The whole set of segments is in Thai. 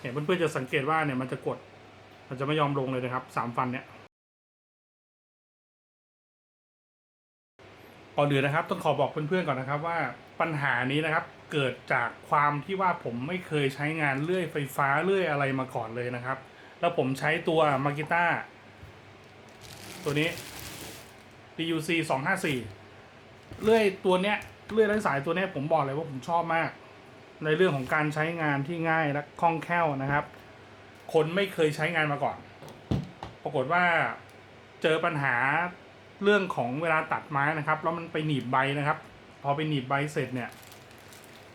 เนี่ยเพื่อนๆจะสังเกตว่าเนี่ยมันจะกด มันจะไม่ยอมลงเลยนะครับสามฟันเนี่ยก่อนอื่นนะครับ ต้องขอบอกเพื่อนๆก่อนนะครับว่าปัญหานี้นะครับ เกิดจากความที่ว่าผมไม่เคยใช้งานเลื่อยไฟฟ้าเลื่อยอะไรมาก่อนเลยนะครับ แล้วผมใช้ตัวมากิต้าตัวนี้ DUC 254เลื่อยตัวเนี้ยเลื่อยไร้สายตัวเนี้ยผมบอกเลยว่าผมชอบมาก ในเรื่องของการใช้งานที่ง่ายและคล่องแคล่วนะครับ คนไม่เคยใช้งานมาก่อน ปรากฏว่าเจอปัญหาเรื่องของเวลาตัดไม้นะครับ แล้วมันไปหนีบใบนะครับ พอไปหนีบใบเสร็จเนี่ย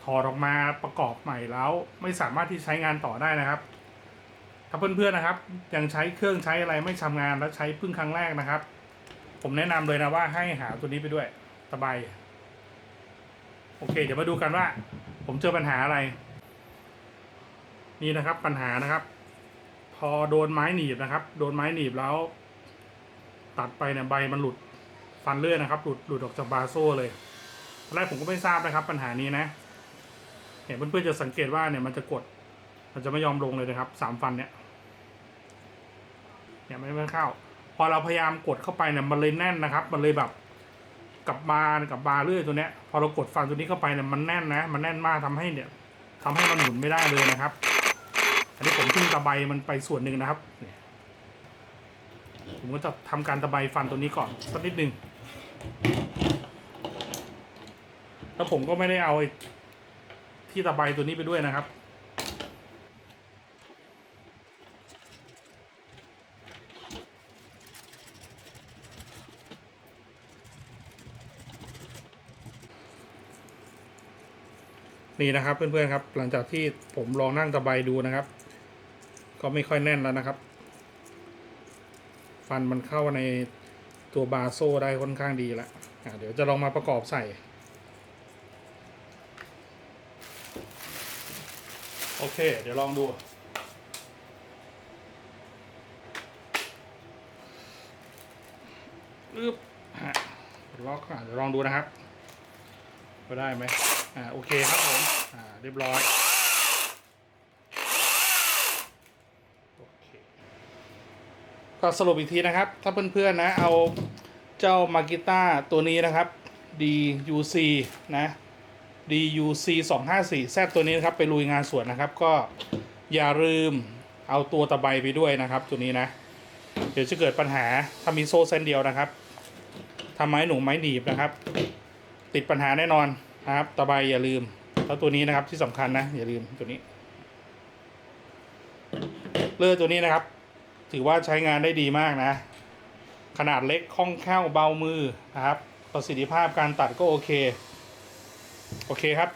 ถอดออกมาประกอบใหม่แล้ว ไม่สามารถที่ใช้งานต่อได้นะครับ ถ้าเพื่อนๆนะครับ ยังใช้เครื่องใช้อะไรไม่ชำงานแล้วใช้เพิ่งครั้งแรกนะครับ ผมแนะนำเลยนะว่าให้หาตัวนี้ไปด้วยตะไบโอเค เดี๋ยวมาดูกันว่า ผมเจอปัญหาอะไร นี่นะครับปัญหานะครับ พอโดนไม้หนีบนะครับ โดนไม้หนีบแล้ว ตัดไปเนี่ยใบมันหลุดฟันเลื่อยนะครับ หลุดหลุดออกจากบาโซ่เลยตอนแรกผมก็ไม่ทราบนะครับ ปัญหานี้นะเนี่ยเพื่อนๆจะสังเกตว่าเนี่ยมันจะกด มันจะไม่ยอมลงเลยนะครับสามฟันเนี่ยเนี่ยไม่ไม่เข้า พอเราพยายามกดเข้าไปเนี่ยมันเลยแน่นนะครับ มันเลยแบบ กับบาร์กับบาร์เลื่อยตัวเนี้ยพอเรากดฟันตัวนี้เข้าไปเนี่ยมันแน่นนะ มันแน่นมากทำให้เนี่ยทำให้มันหมุนไม่ได้เลยนะครับ อันนี้ผมขึ้นตะไบมันไปส่วนหนึ่งนะครับผมก็จะทำการตะไบฟันตัวนี้ก่อนสักนิดหนึ่งแล้วผมก็ไม่ได้เอาที่ตะไบตัวนี้ไปด้วยนะครับ นี่นะครับเพื่อนๆครับ หลังจากที่ผมลองนั่งตะไบดูนะครับ ก็ไม่ค่อยแน่นแล้วนะครับ ฟันมันเข้าในตัวบาโซได้ค่อนข้างดีแล้วอะเดี๋ยวจะลองมาประกอบใส่ โอเค เดี๋ยวลองดูอึ๊บฮะล็อกอะเดี๋ยวลองดูนะครับก็ได้ไหม อ่าโอเคครับผมอ่าเรียบร้อยโอเคก็สรุปอีกทีนะครับ ถ้าเพื่อนๆนะเอาเจ้ามากิต้าตัวนี้นะครับ DUC นะ DUC 254 Z ตัวนี้นะครับไปลุยงานสวนนะครับ ก็อย่าลืมเอาตัวตะไบไปด้วยนะครับ ตัวนี้นะ เดี๋ยวจะเกิดปัญหาถ้ามีโซ่เส้นเดียวนะครับทำไม้หนูไม้หนีบนะครับ ติดปัญหาแน่นอน ครับตะไปอย่าลืมแล้วตัวนี้นะครับที่สำคัญนะ อย่าลืมตัวนี้ เลื่อตัวนี้นะครับ ถือว่าใช้งานได้ดีมากนะ ขนาดเล็กคล่องแคล่วเบามือนะครับ ประสิทธิภาพการตัดก็โอเค โอเคครับ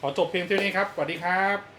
ขอจบเพียงเท่านี้ครับสวัสดีครับ